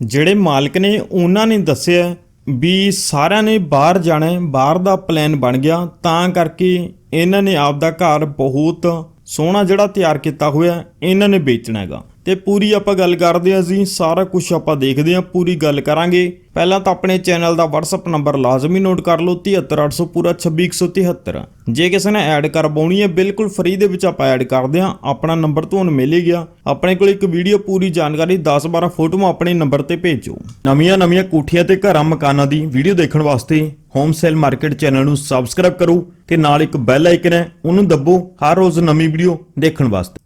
ਜਿਹੜੇ ਮਾਲਕ ਨੇ ਉਹਨਾਂ ਨੇ ਦੱਸਿਆ ਵੀ ਸਾਰਿਆਂ ਨੇ ਬਾਹਰ ਜਾਣਾ, ਬਾਹਰ ਦਾ ਪਲਾਨ ਬਣ ਗਿਆ। ਤਾਂ ਕਰਕੇ ਇਹਨਾਂ ਨੇ ਆਪਦਾ ਘਰ ਬਹੁਤ ਸੋਹਣਾ ਜਿਹੜਾ ਤਿਆਰ ਕੀਤਾ ਹੋਇਆ, ਇਹਨਾਂ ਨੇ ਵੇਚਣਾ ਹੈਗਾ। ਤੇ ਪੂਰੀ ਆਪਾਂ ਗੱਲ ਕਰਦੇ ਹਾਂ ਜੀ, ਸਾਰਾ ਕੁਝ ਆਪਾਂ ਦੇਖਦੇ ਹਾਂ, ਪੂਰੀ ਗੱਲ ਕਰਾਂਗੇ। ਪਹਿਲਾਂ ਤਾਂ ਆਪਣੇ ਚੈਨਲ ਦਾ WhatsApp ਨੰਬਰ ਲਾਜ਼ਮੀ ਨੋਟ ਕਰ ਲਓ 73800 ਪੂਰਾ 26173 ਜੇ ਕਿਸੇ ਨੇ ਐਡ ਕਰਵਾਉਣੀ ਹੈ, ਬਿਲਕੁਲ ਫ੍ਰੀ ਦੇ ਵਿੱਚ ਆਪਾਂ ਐਡ ਕਰਦੇ ਹਾਂ, ਆਪਣਾ ਨੰਬਰ ਤੁਹਾਨੂੰ ਮਿਲ ਗਿਆ। ਆਪਣੇ ਕੋਲ ਇੱਕ ਵੀਡੀਓ ਪੂਰੀ ਜਾਣਕਾਰੀ 10-12 ਫੋਟੋਆਂ ਆਪਣੇ ਨੰਬਰ ਤੇ ਭੇਜੋ। ਨਵੀਆਂ ਨਵੀਆਂ ਕੋਠੀਆਂ ਤੇ ਘਰਾਂ ਮਕਾਨਾਂ ਦੀ ਵੀਡੀਓ ਦੇਖਣ ਵਾਸਤੇ ਹੋਮ ਸੇਲ ਮਾਰਕੀਟ ਚੈਨਲ ਨੂੰ ਸਬਸਕ੍ਰਾਈਬ ਕਰੋ ਤੇ ਨਾਲ ਇੱਕ ਬੈਲ ਆਈਕਨ ਹੈ, ਉਹਨੂੰ ਦੱਬੋ ਹਰ ਰੋਜ਼ ਨਵੀਂ ਵੀਡੀਓ ਦੇਖਣ ਵਾਸਤੇ।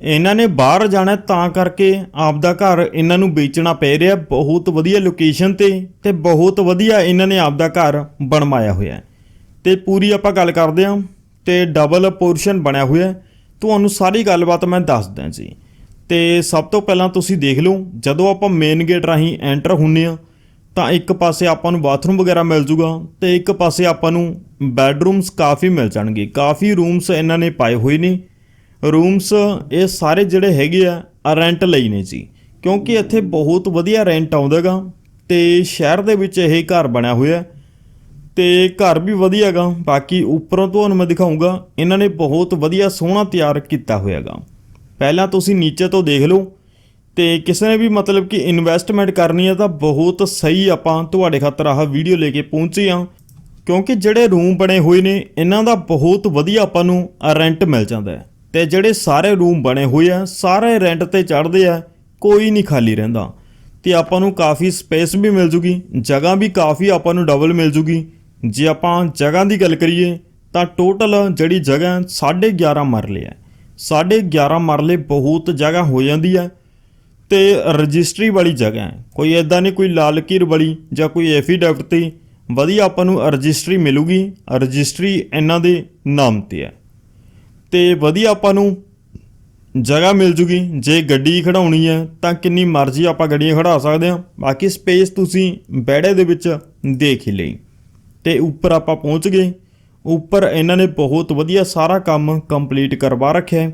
ਇਹਨਾਂ ਨੇ ਬਾਹਰ ਜਾਣਾ ਤਾਂ ਕਰਕੇ ਆਪਦਾ ਘਰ ਇਹਨਾਂ ਨੂੰ ਵੇਚਣਾ ਪੈ ਰਿਹਾ ਬਹੁਤ ਵਧੀਆ ਲੋਕੇਸ਼ਨ ਤੇ ਤੇ ਬਹੁਤ ਵਧੀਆ ਇਹਨਾਂ ਨੇ ਆਪਦਾ ਘਰ ਬਣਵਾਇਆ ਹੋਇਆ ਹੈ। ਤੇ ਪੂਰੀ ਆਪਾਂ ਗੱਲ ਕਰਦੇ ਹਾਂ ਤੇ ਡਬਲ ਪੋਰਸ਼ਨ ਬਣਿਆ ਹੋਇਆ ਤੁਹਾਨੂੰ ਸਾਰੀ ਗੱਲਬਾਤ ਮੈਂ ਦੱਸਦਾ ਜੀ। ਤੇ ਸਭ ਤੋਂ ਪਹਿਲਾਂ ਤੁਸੀਂ ਦੇਖ ਲਓ, ਜਦੋਂ ਆਪਾਂ ਮੇਨ ਗੇਟ ਰਾਹੀਂ ਐਂਟਰ ਹੁੰਨੇ ਆ ਤਾਂ ਇੱਕ ਪਾਸੇ ਆਪਾਂ ਨੂੰ ਬਾਥਰੂਮ ਵਗੈਰਾ ਮਿਲ ਜੂਗਾ ਤੇ ਇੱਕ ਪਾਸੇ ਆਪਾਂ ਨੂੰ ਬੈੱਡਰੂਮਸ ਕਾਫੀ ਮਿਲ ਜਾਣਗੇ। ਕਾਫੀ ਰੂਮਸ ਇਹਨਾਂ ਨੇ ਪਾਏ ਹੋਏ ਨੇ। ਰੂਮਸ, ਇਹ ਸਾਰੇ ਜਿਹੜੇ ਹੈਗੇ ਆ ਰੈਂਟ ਲਈ ਨੇ ਜੀ। ਕਿਉਂਕਿ ਇੱਥੇ ਬਹੁਤ ਵਧੀਆ ਰੈਂਟ ਆਉਂਦਾਗਾ ਤੇ ਸ਼ਹਿਰ ਦੇ ਵਿੱਚ ਇਹ ਘਰ ਬਣਿਆ ਹੋਇਆ। ਹੈ ਤੇ ਘਰ ਵੀ ਵਧੀਆਗਾ, ਬਾਕੀ ਉੱਪਰੋਂ ਤੁਹਾਨੂੰ ਮੈਂ ਦਿਖਾਉਂਗਾ ਇਹਨਾਂ ਨੇ ਬਹੁਤ ਵਧੀਆ ਸੋਹਣਾ ਤਿਆਰ ਕੀਤਾ ਹੋਇਆਗਾ। ਪਹਿਲਾਂ ਤੁਸੀਂ ਨੀਚੇ ਤੋਂ ਦੇਖ ਲਓ, ਤੇ ਕਿਸੇ ਨੇ ਵੀ ਮਤਲਬ ਕਿ ਇਨਵੈਸਟਮੈਂਟ ਕਰਨੀ ਹੈ ਤਾਂ ਬਹੁਤ ਸਹੀ ਆਪਾਂ ਤੁਹਾਡੇ ਖਾਤਰ ਆਹ ਵੀਡੀਓ ਲੈ ਕੇ ਪਹੁੰਚੇ ਆ। ਕਿਉਂਕਿ ਜਿਹੜੇ ਰੂਮ ਬਣੇ ਹੋਏ ਨੇ, ਇਹਨਾਂ ਦਾ ਬਹੁਤ ਵਧੀਆ ਆਪਾਂ ਨੂੰ ਰੈਂਟ ਮਿਲ ਜਾਂਦਾ ਹੈ। ਤੇ ਜਿਹੜੇ ਸਾਰੇ ਰੂਮ ਬਣੇ ਹੋਏ ਆ ਸਾਰੇ ਰੈਂਟ ਤੇ ਚੜ੍ਹਦੇ ਆ ਕੋਈ ਨਹੀਂ ਖਾਲੀ ਰਹਿੰਦਾ। ਤੇ ਆਪਾਂ ਨੂੰ ਕਾਫੀ ਸਪੇਸ ਵੀ ਮਿਲ ਜੂਗੀ ਜਗ੍ਹਾ ਵੀ ਕਾਫੀ ਆਪਾਂ ਨੂੰ ਡਬਲ ਮਿਲ ਜੂਗੀ। ਜੇ ਆਪਾਂ ਜਗ੍ਹਾ ਦੀ ਗੱਲ ਕਰੀਏ ਤਾਂ ਟੋਟਲ ਜਿਹੜੀ ਜਗ੍ਹਾ ਹੈ, ਸਾਢੇ 11 ਮਰਲੇ ਹੈ ਸਾਢੇ 11 ਮਰਲੇ ਬਹੁਤ ਜਗ੍ਹਾ ਹੋ ਜਾਂਦੀ ਹੈ ਤੇ ਰਜਿਸਟਰੀ ਵਾਲੀ ਜਗ੍ਹਾ ਹੈ। ਕੋਈ ਐਦਾਂ ਨਹੀਂ ਕੋਈ ਲਾਲ ਕੀਰ ਵਾਲੀ ਜਾਂ ਕੋਈ ਐਫੀਡੈਵਿਟ ਤੇ ਵਧੀਆ ਆਪਾਂ ਨੂੰ ਰਜਿਸਟਰੀ ਮਿਲੂਗੀ। ਰਜਿਸਟਰੀ ਇਹਨਾਂ ਦੇ ਨਾਮ ਤੇ ਹੈ ਤੇ ਵਧੀਆ ਆਪਾਂ ਨੂੰ ਜਗ੍ਹਾ ਮਿਲ ਜੂਗੀ। ਜੇ ਗੱਡੀ ਖੜਾਉਣੀ ਹੈ, ਤਾਂ ਕਿੰਨੀ ਮਰਜ਼ੀ ਆਪਾਂ ਗੱਡੀਆਂ ਖੜਾ ਸਕਦੇ ਹਾਂ। ਬਾਕੀ ਸਪੇਸ ਤੁਸੀਂ ਬੈੜੇ ਦੇ ਵਿੱਚ ਦੇਖ ਹੀ ਲਈ। ਤੇ ਉੱਪਰ ਆਪਾਂ ਪਹੁੰਚ ਗਏ। ਉੱਪਰ ਇਹਨਾਂ ਨੇ ਬਹੁਤ ਵਧੀਆ ਸਾਰਾ ਕੰਮ ਕੰਪਲੀਟ ਕਰਵਾ ਰੱਖਿਆ ਹੈ।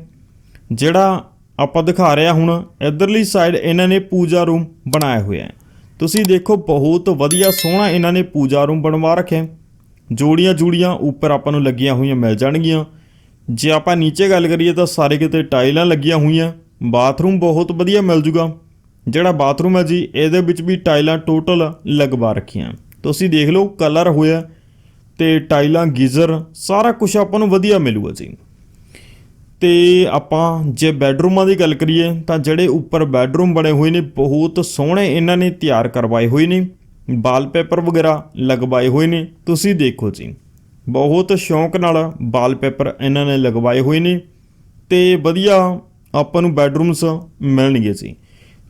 ਜਿਹੜਾ ਆਪਾਂ ਦਿਖਾ ਰਿਹਾ ਹੁਣ, ਇਧਰਲੀ ਸਾਈਡ ਇਹਨਾਂ ਨੇ ਪੂਜਾ ਰੂਮ ਬਣਾਇਆ ਹੋਇਆ ਹੈ। ਤੁਸੀਂ ਦੇਖੋ, ਬਹੁਤ ਵਧੀਆ ਸੋਹਣਾ ਇਹਨਾਂ ਨੇ ਪੂਜਾ ਰੂਮ ਬਣਵਾ ਰੱਖਿਆ ਜੋੜੀਆਂ ਜੂੜੀਆਂ ਉੱਪਰ ਆਪਾਂ ਨੂੰ ਲੱਗੀਆਂ ਹੋਈਆਂ ਮਿਲ ਜਾਣਗੀਆਂ। ਜੇ ਆਪਾਂ ਨੀਚੇ ਗੱਲ ਕਰੀਏ ਤਾਂ ਸਾਰੇ ਕਿਤੇ ਟਾਈਲਾਂ ਲੱਗੀਆਂ ਹੋਈਆਂ, ਬਾਥਰੂਮ ਬਹੁਤ ਵਧੀਆ ਮਿਲ ਜੂਗਾ। ਜਿਹੜਾ ਬਾਥਰੂਮ ਹੈ ਜੀ, ਇਹਦੇ ਵਿੱਚ ਵੀ ਟਾਈਲਾਂ ਟੋਟਲ ਲਗਵਾ ਰੱਖੀਆਂ। ਤੁਸੀਂ ਦੇਖ ਲਓ, ਕਲਰ ਹੋਇਆ ਤੇ ਟਾਈਲਾਂ, ਗੀਜ਼ਰ, ਸਾਰਾ ਕੁਝ ਆਪਾਂ ਨੂੰ ਵਧੀਆ ਮਿਲੂਗਾ ਜੀ। ਤੇ ਆਪਾਂ ਜੇ ਬੈੱਡਰੂਮਾਂ ਦੀ ਗੱਲ ਕਰੀਏ, ਤਾਂ ਜਿਹੜੇ ਉੱਪਰ ਬੈੱਡਰੂਮ ਬਣੇ ਹੋਏ ਨੇ, ਬਹੁਤ ਸੋਹਣੇ ਇਹਨਾਂ ਨੇ ਤਿਆਰ ਕਰਵਾਏ ਹੋਏ ਨੇ। ਵਾਲਪੇਪਰ ਵਗੈਰਾ ਲਗਵਾਏ ਹੋਏ ਨੇ, ਤੁਸੀਂ ਦੇਖੋ ਜੀ। ਬਹੁਤ ਸ਼ੌਂਕ ਨਾਲ ਵਾਲਪੇਪਰ ਇਹਨਾਂ ਨੇ ਲਗਵਾਏ ਹੋਏ ਨੇ ਤੇ ਵਧੀਆ ਆਪਾਂ ਨੂੰ ਬੈੱਡਰੂਮਸ ਮਿਲਣਗੇ ਜੀ।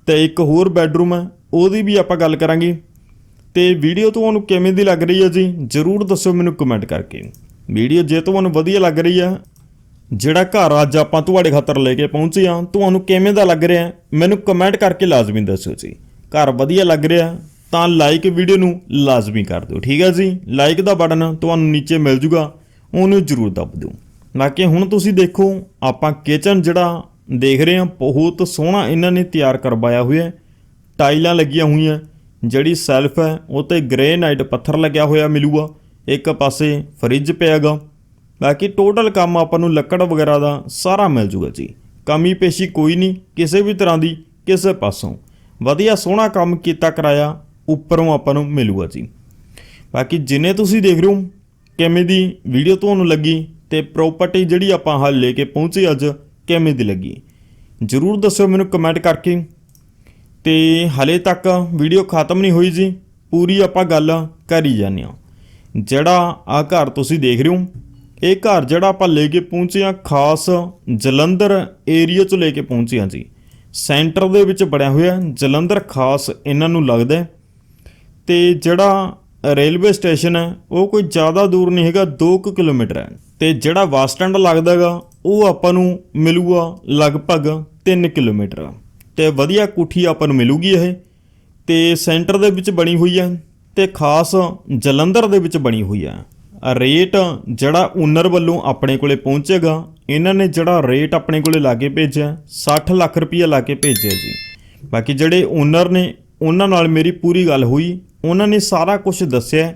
ਤੇ ਇੱਕ ਹੋਰ ਬੈੱਡਰੂਮ ਹੈ, ਉਹਦੀ ਵੀ ਆਪਾਂ ਗੱਲ ਕਰਾਂਗੇ। ਤੇ ਵੀਡੀਓ ਤੁਹਾਨੂੰ ਕਿਵੇਂ ਦੀ ਲੱਗ ਰਹੀ ਹੈ ਜੀ, ਜਰੂਰ ਦੱਸਿਓ ਮੈਨੂੰ ਕਮੈਂਟ ਕਰਕੇ। ਵੀਡੀਓ ਜੇ ਤੁਹਾਨੂੰ ਵਧੀਆ ਲੱਗ ਰਹੀ ਹੈ, ਜਿਹੜਾ ਘਰ ਅੱਜ ਆਪਾਂ ਤੁਹਾਡੇ ਖਾਤਰ ਲੈ ਕੇ ਪਹੁੰਚੇ ਆ ਤੁਹਾਨੂੰ ਕਿਵੇਂ ਦਾ ਲੱਗ ਰਿਹਾ ਮੈਨੂੰ ਕਮੈਂਟ ਕਰਕੇ ਲਾਜ਼ਮੀ ਦੱਸਿਓ ਜੀ। ਘਰ ਵਧੀਆ ਲੱਗ ਰਿਹਾ ਤਾਂ ਲਾਈਕ ਵੀਡੀਓ ਨੂੰ ਲਾਜ਼ਮੀ ਕਰ ਦਿਓ। ਠੀਕ ਹੈ ਜੀ? ਲਾਈਕ ਦਾ ਬਟਨ ਤੁਹਾਨੂੰ ਨੀਚੇ ਮਿਲ ਜੂਗਾ, ਉਹਨੂੰ ਜ਼ਰੂਰ ਦਬ ਦਿਓ। ਬਾਕੀ ਹੁਣ ਤੁਸੀਂ ਦੇਖੋ, ਆਪਾਂ ਕਿਚਨ ਜਿਹੜਾ ਦੇਖ ਰਹੇ ਹਾਂ, ਬਹੁਤ ਸੋਹਣਾ ਇਹਨਾਂ ਨੇ ਤਿਆਰ ਕਰਵਾਇਆ ਹੋਇਆ ਟਾਈਲਾਂ ਲੱਗੀਆਂ ਹੋਈਆਂ, ਜਿਹੜੀ ਸੈਲਫ ਹੈ, ਉਹ ਤੇ ਗ੍ਰੇਨਾਈਟ ਪੱਥਰ ਲੱਗਿਆ ਹੋਇਆ ਮਿਲੂਗਾ। ਇੱਕ ਪਾਸੇ ਫਰਿੱਜ ਪਿਆਗਾ। ਬਾਕੀ ਟੋਟਲ ਕੰਮ ਆਪਾਂ ਨੂੰ ਲੱਕੜ ਵਗੈਰਾ ਦਾ ਸਾਰਾ ਮਿਲ ਜੂਗਾ ਜੀ। ਕਮੀ ਪੇਸ਼ੀ ਕੋਈ ਨਹੀਂ, ਕਿਸੇ ਵੀ ਤਰ੍ਹਾਂ ਦੀ, ਕਿਸੇ ਪਾਸੋਂ। ਵਧੀਆ ਸੋਹਣਾ ਕੰਮ ਕੀਤਾ ਕਰਾਇਆ। ਉੱਪਰੋਂ ਆਪਾਂ ਨੂੰ ਮਿਲੂਗਾ ਜੀ। ਬਾਕੀ ਜਿੰਨੇ ਤੁਸੀਂ ਦੇਖ ਰਹੇ ਹੋ, ਕਿਵੇਂ ਦੀ ਵੀਡੀਓ ਤੁਹਾਨੂੰ ਲੱਗੀ ਤੇ ਪ੍ਰਾਪਰਟੀ ਜਿਹੜੀ ਆਪਾਂ ਹਾਲ ਲੈ ਕੇ ਪਹੁੰਚੇ ਅੱਜ, ਕਿਵੇਂ ਦੀ ਲੱਗੀ। ਜਰੂਰ ਦੱਸਿਓ ਮੈਨੂੰ ਕਮੈਂਟ ਕਰਕੇ। ਤੇ ਹਲੇ ਤੱਕ ਵੀਡੀਓ ਖਤਮ ਨਹੀਂ ਹੋਈ ਜੀ, ਪੂਰੀ ਆਪਾਂ ਗੱਲ ਕਰੀ ਜਾਂਦੇ ਹਾਂ। ਜਿਹੜਾ ਆ ਘਰ ਤੁਸੀਂ ਦੇਖ ਰਹੇ ਹੋ, ਇਹ ਘਰ ਜਿਹੜਾ ਆਪਾਂ ਲੈ ਕੇ ਪਹੁੰਚੇ ਆ ਖਾਸ ਜਲੰਧਰ ਏਰੀਆ ਤੋਂ ਲੈ ਕੇ ਪਹੁੰਚੇ ਆ ਜੀ। ਸੈਂਟਰ ਦੇ ਵਿੱਚ ਬਣਿਆ ਹੋਇਆ, ਜਲੰਧਰ ਖਾਸ ਇਹਨਾਂ ਨੂੰ ਲੱਗਦਾ ਤੇ ਜਿਹੜਾ ਰੇਲਵੇ ਸਟੇਸ਼ਨ ਹੈ, ਉਹ ਕੋਈ ਜ਼ਿਆਦਾ ਦੂਰ ਨਹੀਂ ਹੈਗਾ 2 ਕਿਲੋਮੀਟਰ ਹੈ। ਤੇ ਜਿਹੜਾ ਬੱਸ ਸਟੈਂਡ ਲੱਗਦਾਗਾ ਉਹ ਆਪਾਂ ਨੂੰ ਮਿਲੂਗਾ ਲਗਭਗ 3 ਕਿਲੋਮੀਟਰ। ਤੇ ਵਧੀਆ ਕੋਠੀ ਆਪਾਂ ਨੂੰ ਮਿਲੂਗੀ ਇਹ। ਤੇ ਸੈਂਟਰ ਦੇ ਵਿੱਚ ਬਣੀ ਹੋਈ ਹੈ ਤੇ ਖਾਸ ਜਲੰਧਰ ਦੇ ਵਿੱਚ ਬਣੀ ਹੋਈ ਹੈ। ਰੇਟ ਜਿਹੜਾ ਓਨਰ ਵੱਲੋਂ ਆਪਣੇ ਕੋਲੇ ਪਹੁੰਚੇਗਾ, ਇਹਨਾਂ ਨੇ ਜਿਹੜਾ ਰੇਟ ਆਪਣੇ ਕੋਲੇ ਲਾ ਕੇ ਭੇਜਿਆ 60 ਲੱਖ ਰੁਪਈਆ ਲਾ ਕੇ ਭੇਜਿਆ ਜੀ। ਬਾਕੀ ਜਿਹੜੇ ਓਨਰ ਨੇ, ਉਹਨਾਂ ਨਾਲ ਮੇਰੀ ਪੂਰੀ ਗੱਲ ਹੋਈ। ਉਹਨਾਂ ਨੇ ਸਾਰਾ ਕੁਝ ਦੱਸਿਆ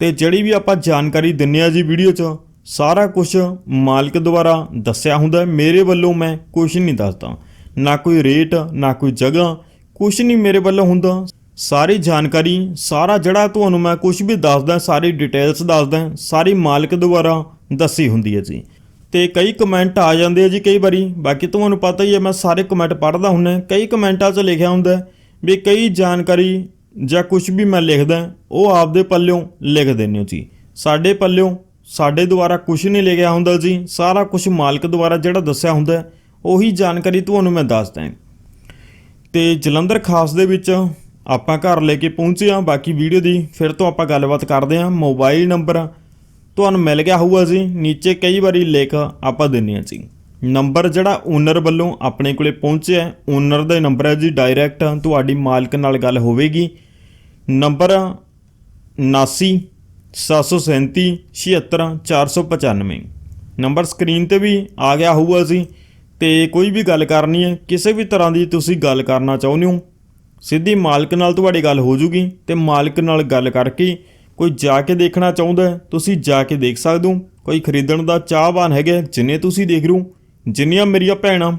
ਤੇ ਜਿਹੜੀ ਵੀ ਆਪਾਂ ਜਾਣਕਾਰੀ ਦਿੰਨੇ ਆ ਜੀ ਵੀਡੀਓ 'ਚ, ਸਾਰਾ ਕੁਝ ਮਾਲਕ ਦੁਆਰਾ ਦੱਸਿਆ ਹੁੰਦਾ ਮੇਰੇ ਵੱਲੋਂ ਮੈਂ ਕੁਝ ਨਹੀਂ ਦੱਸਦਾ। ਨਾ ਕੋਈ ਰੇਟ, ਨਾ ਕੋਈ ਜਗ੍ਹਾ ਕੁਝ ਨਹੀਂ ਮੇਰੇ ਵੱਲੋਂ ਹੁੰਦਾ। ਸਾਰੀ ਜਾਣਕਾਰੀ, ਸਾਰਾ ਜਿਹੜਾ ਤੁਹਾਨੂੰ ਮੈਂ ਕੁਝ ਵੀ ਦੱਸਦਾ, ਸਾਰੀ ਡਿਟੇਲਸ ਦੱਸਦਾ, ਸਾਰੀ ਮਾਲਕ ਦੁਆਰਾ ਦੱਸੀ ਹੁੰਦੀ ਹੈ ਜੀ। ਤੇ ਕਈ ਕਮੈਂਟ ਆ ਜਾਂਦੇ ਆ ਜੀ ਕਈ ਵਾਰੀ। ਬਾਕੀ ਤੁਹਾਨੂੰ ਪਤਾ ਹੀ ਹੈ, ਮੈਂ ਸਾਰੇ ਕਮੈਂਟ ਪੜ੍ਹਦਾ ਹੁੰਦਾ ਕਈ ਕਮੈਂਟਾਂ 'ਚ ਲਿਖਿਆ ਹੁੰਦਾ ਵੀ ਕਈ ਜਾਣਕਾਰੀ ਜਾਂ ਕੁਝ ਵੀ ਮੈਂ ਲਿਖਦਾ, ਉਹ ਆਪਦੇ ਪੱਲਿਓਂ ਲਿਖ ਦਿੰਦੇ ਹੋ ਜੀ। ਸਾਡੇ ਪੱਲਿਓਂ ਸਾਡੇ ਦੁਆਰਾ ਕੁਝ ਨਹੀਂ ਲਿਖਿਆ ਹੁੰਦਾ ਜੀ। ਸਾਰਾ ਕੁਝ ਮਾਲਕ ਦੁਆਰਾ ਜਿਹੜਾ ਦੱਸਿਆ ਹੁੰਦਾ, ਉਹੀ ਜਾਣਕਾਰੀ ਤੁਹਾਨੂੰ ਮੈਂ ਦੱਸਦਾ ਹਾਂ ਤੇ ਜਲੰਧਰ ਖਾਸ ਦੇ ਵਿੱਚ ਆਪਾਂ ਘਰ ਲੈ ਕੇ ਪਹੁੰਚੇ ਹਾਂ। ਬਾਕੀ ਵੀਡੀਓ ਦੀ ਫਿਰ ਤੋਂ ਆਪਾਂ ਗੱਲਬਾਤ ਕਰਦੇ ਹਾਂ। ਮੋਬਾਈਲ ਨੰਬਰ ਤੁਹਾਨੂੰ ਮਿਲ ਗਿਆ ਹੋਊਗਾ ਜੀ। ਨੀਚੇ ਕਈ ਵਾਰੀ ਲਿਖ ਆਪਾਂ ਦਿੰਨੇ ਹਾਂ ਜੀ। ਨੰਬਰ ਜਿਹੜਾ ਓਨਰ ਵੱਲੋਂ ਆਪਣੇ ਕੋਲੇ ਪਹੁੰਚਿਆ, ਓਨਰ ਦਾ ਨੰਬਰ ਹੈ ਜੀ। ਡਾਇਰੈਕਟ ਤੁਹਾਡੀ ਮਾਲਕ ਨਾਲ ਗੱਲ ਹੋਵੇਗੀ। ਨੰਬਰ 79 737 76 495 ਨੰਬਰ ਸਕਰੀਨ ਤੇ ਵੀ ਆ ਗਿਆ ਹੋਊਗਾ ਜੀ ਤੇ ਕੋਈ ਵੀ ਗੱਲ ਕਰਨੀ ਹੈ, ਕਿਸੇ ਵੀ ਤਰ੍ਹਾਂ ਦੀ ਤੁਸੀਂ ਗੱਲ ਕਰਨਾ ਚਾਹੁੰਦੇ ਹੋ, ਸਿੱਧੀ ਮਾਲਕ ਨਾਲ ਤੁਹਾਡੀ ਗੱਲ ਹੋ ਜੂਗੀ, ਤੇ ਮਾਲਕ ਨਾਲ ਗੱਲ ਕਰਕੇ ਕੋਈ ਜਾ ਕੇ ਦੇਖਣਾ ਚਾਹੁੰਦਾ ਤੁਸੀਂ ਜਾ ਕੇ ਦੇਖ ਸਕਦੇ ਹੋ। ਕੋਈ ਖਰੀਦਣ ਦਾ ਚਾਹਵਾਨ ਹੈਗੇ, ਜਿੰਨੇ ਤੁਸੀਂ ਦੇਖ ਰਹੇ ਜਿੰਨੀਆਂ ਮੇਰੀਆਂ ਭੈਣਾਂ,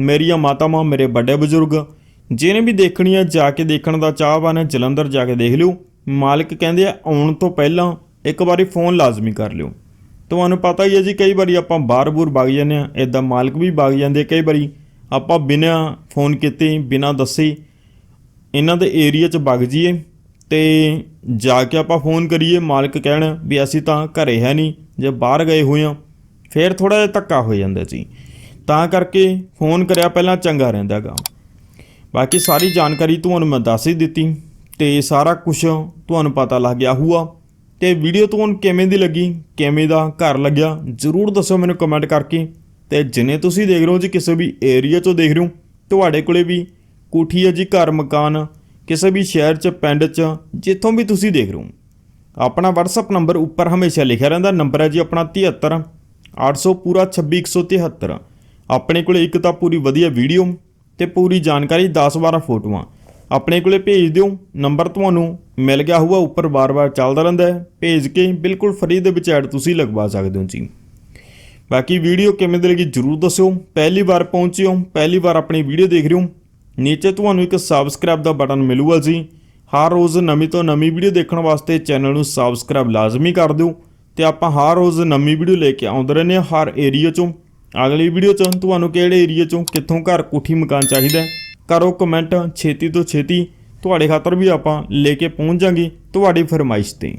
ਮੇਰੀਆਂ ਮਾਤਾਵਾਂ, ਮੇਰੇ ਵੱਡੇ ਬਜ਼ੁਰਗ ਜਿਹਨੇ ਵੀ ਦੇਖਣੀ ਹੈ ਜਾ ਕੇ ਦੇਖਣ ਦਾ ਚਾਹਵਾਨ ਹੈ ਜਲੰਧਰ ਜਾ ਕੇ ਦੇਖ ਲਿਓ। ਮਾਲਕ ਕਹਿੰਦੇ ਆ, ਆਉਣ ਤੋਂ ਪਹਿਲਾਂ ਇੱਕ ਵਾਰੀ ਫੋਨ ਲਾਜ਼ਮੀ ਕਰ ਲਿਓ। ਤੁਹਾਨੂੰ ਪਤਾ ਹੀ ਹੈ ਜੀ, ਕਈ ਵਾਰੀ ਆਪਾਂ ਬਾਹਰ-ਬੂਰ ਵਗ ਜਾਂਦੇ ਆ ਇਦਾਂ ਮਾਲਕ ਵੀ ਵਗ ਜਾਂਦੇ ਕਈ ਵਾਰੀ ਆਪਾਂ ਬਿਨਾਂ ਫੋਨ ਕੀਤੇ, ਬਿਨਾਂ ਦੱਸੇ ਇਹਨਾਂ ਦੇ ਏਰੀਆ 'ਚ ਵਗ ਜਾਈਏ ਤੇ ਜਾ ਕੇ ਆਪਾਂ ਫੋਨ ਕਰੀਏ, ਮਾਲਕ ਕਹਿਣ ਵੀ ਅਸੀਂ ਤਾਂ ਘਰੇ ਹੈ ਨਹੀਂ, ਜੇ ਬਾਹਰ ਗਏ ਹੋਏ ਆ, ਫੇਰ ਥੋੜਾ ਜਿਹਾ ਧੱਕਾ ਹੋ ਜਾਂਦਾ ਜੀ। ਤਾਂ ਕਰਕੇ ਫੋਨ ਕਰਿਆ ਪਹਿਲਾਂ ਚੰਗਾ ਰਹਿੰਦਾਗਾ ਬਾਕੀ ਸਾਰੀ ਜਾਣਕਾਰੀ ਤੁਹਾਨੂੰ ਮੈਂ ਦੱਸ ਹੀ ਦਿੱਤੀ ਤੇ ਸਾਰਾ ਕੁਝ ਤੁਹਾਨੂੰ ਪਤਾ ਲੱਗ ਗਿਆ ਹੋਊਗਾ। ਤੇ ਵੀਡੀਓ ਤੁਹਾਨੂੰ ਕਿਵੇਂ ਦੀ ਲੱਗੀ, ਕਿਵੇਂ ਦਾ ਘਰ ਲੱਗਿਆ, ਜਰੂਰ ਦੱਸੋ ਮੈਨੂੰ ਕਮੈਂਟ ਕਰਕੇ। ਤੇ ਜਿੰਨੇ ਤੁਸੀਂ ਦੇਖ ਰਹੇ ਹੋ ਜੀ ਕਿਸੇ ਵੀ ਏਰੀਆ 'ਚੋਂ ਦੇਖ ਰਹੇ ਹੋ, ਤੁਹਾਡੇ ਕੋਲੇ ਵੀ ਕੋਠੀ ਹੈ ਜੀ, ਘਰ, ਮਕਾਨ, ਕਿਸੇ ਵੀ ਸ਼ਹਿਰ 'ਚ, ਪਿੰਡ 'ਚ, ਜਿੱਥੋਂ ਵੀ ਤੁਸੀਂ ਦੇਖ ਰਹੇ ਹੋ। ਆਪਣਾ WhatsApp ਨੰਬਰ ਉੱਪਰ ਹਮੇਸ਼ਾ ਲਿਖਿਆ ਰਹਿੰਦਾ ਨੰਬਰ ਹੈ ਜੀ ਆਪਣਾ 73 800 ਪੂਰਾ 26173 ਆਪਣੇ ਕੋਲੇ ਇੱਕ ਤਾਂ ਪੂਰੀ ਵਧੀਆ ਵੀਡੀਓ ਤੇ ਪੂਰੀ ਜਾਣਕਾਰੀ 10-12 ਫੋਟੋਆਂ। ਆਪਣੇ ਕੋਲੇ ਭੇਜ ਦਿਓ। ਨੰਬਰ ਤੁਹਾਨੂੰ ਮਿਲ ਗਿਆ ਹੋਊਗਾ। ਉੱਪਰ ਬਾਰ-ਬਾਰ ਚੱਲਦਾ ਰਹਿੰਦਾ ਹੈ। ਭੇਜ ਕੇ ਬਿਲਕੁਲ ਫਰੀ ਦੇ ਵਿੱਚ ਐਡ ਤੁਸੀਂ ਲਗਵਾ ਸਕਦੇ ਹੋ ਜੀ। ਬਾਕੀ ਵੀਡੀਓ ਕਿਵੇਂ ਦੀ ਲੱਗੀ ਜਰੂਰ ਦੱਸਿਓ। ਪਹਿਲੀ ਵਾਰ ਪਹੁੰਚੇ ਹੋ, ਪਹਿਲੀ ਵਾਰ ਆਪਣੀ ਵੀਡੀਓ ਦੇਖ ਰਹੇ ਹੋ, ਨੀਚੇ ਤੁਹਾਨੂੰ ਇੱਕ ਸਬਸਕ੍ਰਾਈਬ ਦਾ ਬਟਨ ਮਿਲੂਗਾ ਜੀ। ਹਰ ਰੋਜ਼ ਨਵੀਂ ਤੋਂ ਨਵੀਂ ਵੀਡੀਓ ਦੇਖਣ ਵਾਸਤੇ ਚੈਨਲ ਨੂੰ ਸਬਸਕ੍ਰਾਈਬ ਲਾਜ਼ਮੀ ਕਰ ਦਿਓ। ਤੇ ਆਪਾਂ ਹਰ ਰੋਜ਼ ਨਵੀਂ ਵੀਡੀਓ ਲੈ ਕੇ ਆਉਂਦੇ ਰਹਿੰਦੇ ਹਾਂ ਹਰ ਏਰੀਆ ਚੋਂ। ਅਗਲੀ ਵੀਡੀਓ ਚ ਤੁਹਾਨੂੰ ਕਿਹੜੇ ਏਰੀਆ ਚੋਂ ਕਿੱਥੋਂ ਘਰ ਕੋਠੀ ਮਕਾਨ ਚਾਹੀਦਾ ਕਰੋ ਕਮੈਂਟ ਛੇਤੀ ਤੋਂ ਛੇਤੀ। ਤੁਹਾਡੇ ਖਾਤਰ ਵੀ ਆਪਾਂ ਲੈ ਕੇ ਪਹੁੰਚ ਜਾਾਂਗੇ ਤੁਹਾਡੀ ਫਰਮਾਇਸ਼ ਤੇ।